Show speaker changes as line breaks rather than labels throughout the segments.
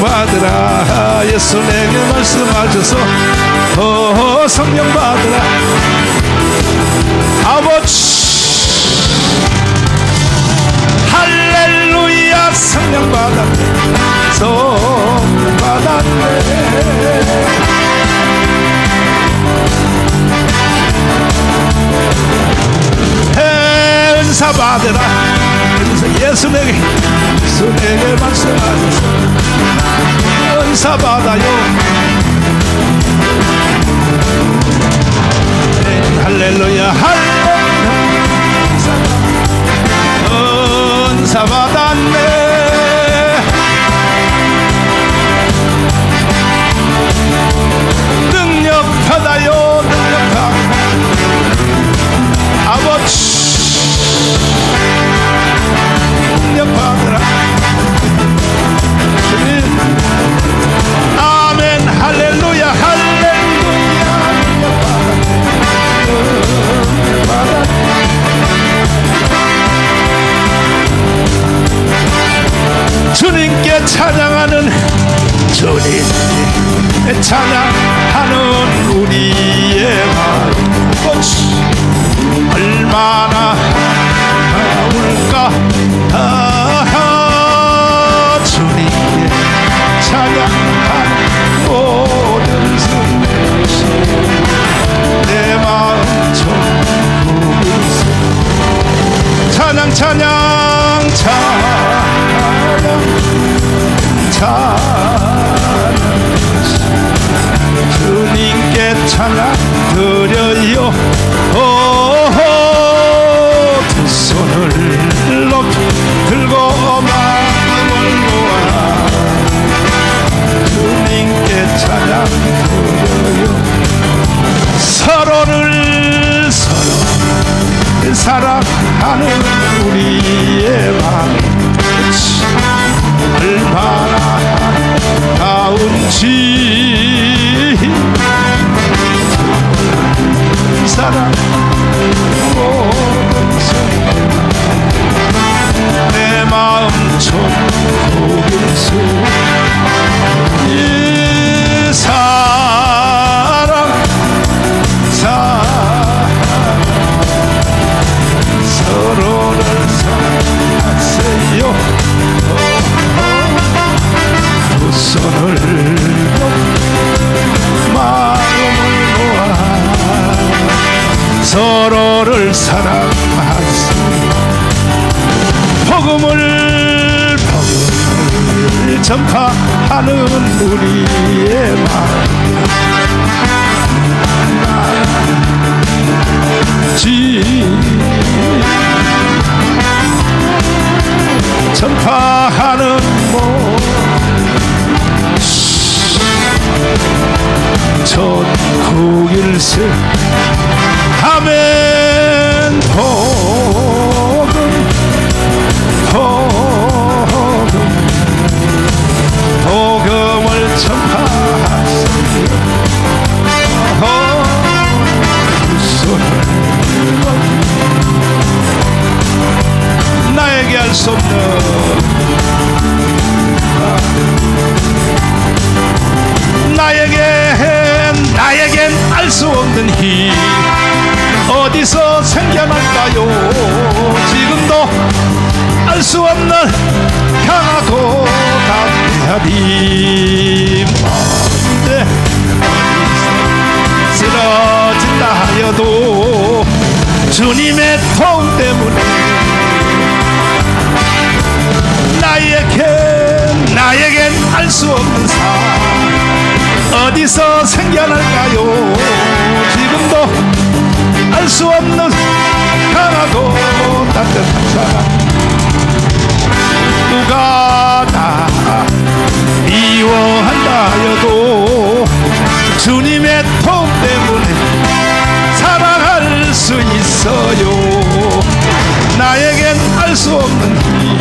받으라. 예수 내게 말씀하셔서. 어 성령 받으라. 아버지. 할렐루야 성령 받았네. 성령 받았네. 은사 받으라 할렐루야 할렐루야. 은사 받았네 찬양하는 주님. 찬양하는 우리의 마음. 얼마나 가 사랑하세요 복음을 복음을 전파하는 우리의 마음. 지 전파하는 모 전국일세. 아멘 복음 알 수 없는 강하고 담대한 힘 언제 쓰러진다 하여도 주님의 도움 때문에 나에겐 나에겐 알 수 없는 삶 어디서 생겨날까요? 지금도 알 수 없는 강하고 따뜻한 사랑 누가 나 미워한다 하여도 주님의 도움 때문에 사랑할 수 있어요. 나에겐 알 수 없는 힘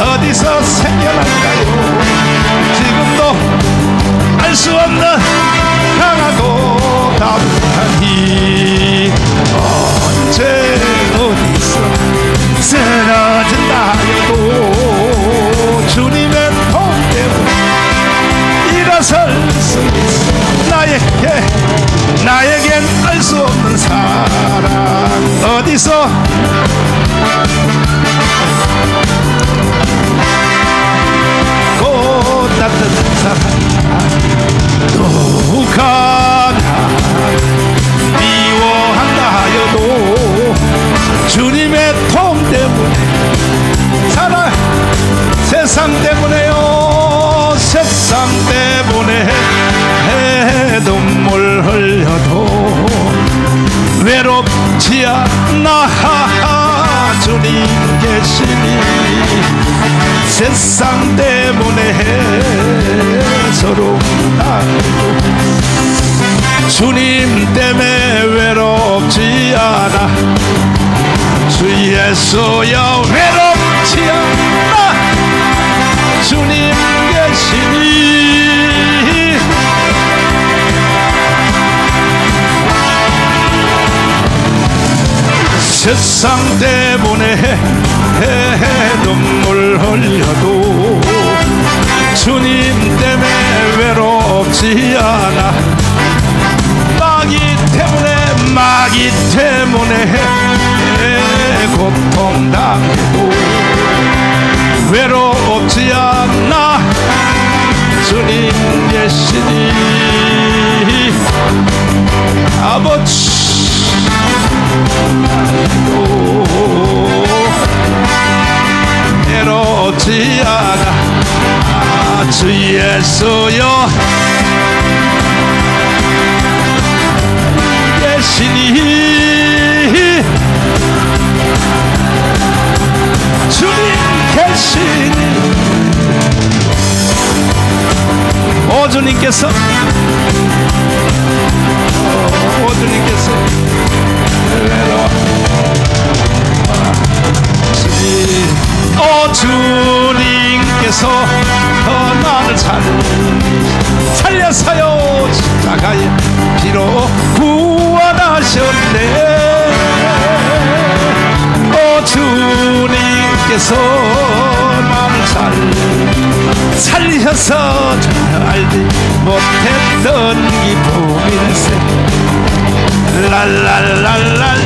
어디서 생겨날까요? 지금도 알 수 없는 강하고 따뜻한 힘 언제 외롭지 않아. 주님 계시니 세상 때문에 서로 나누고. 주님 때문에 외롭지 않아. 주 예수여 외롭지 않아. 주님 계시니 세상 때문에 눈물 흘려도 주님 때문에 외롭지 않아. 마귀 때문에 마귀 때문에 고통당해도 외롭지 않아. 주님 계시니 아버지 예수여 계시니 주님 계시니. 오 주님께서. 어, 오주님께서. 외로워 오 주님께서 어, 나를 살 살려서요. 십자가의 피로 구원하셨네. 오 주님께서 나를 살 살리셔서 전혀 알지 못했던 기쁨일세. 랄랄랄랄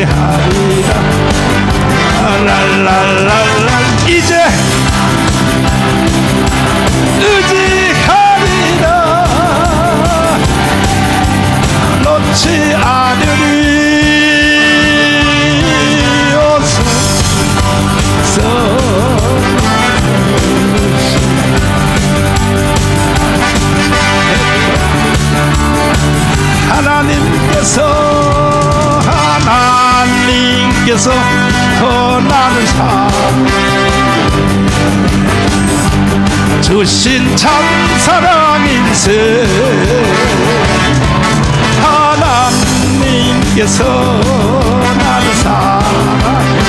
Yeah. 더 나를 사 주신 참 사랑인세 하나님께서 나를 사랑해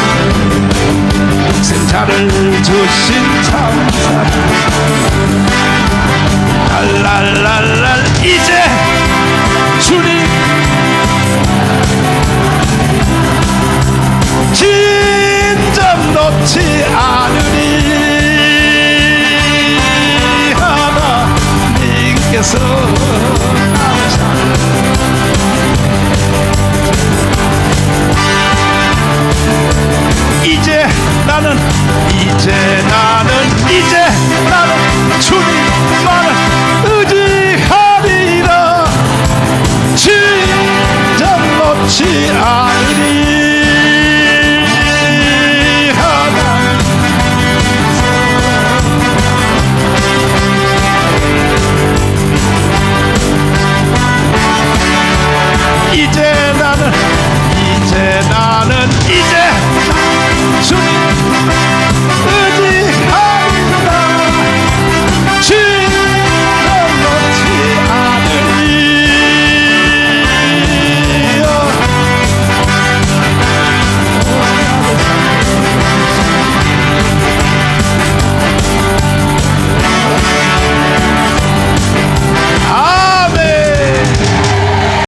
생차를 주신 참 사랑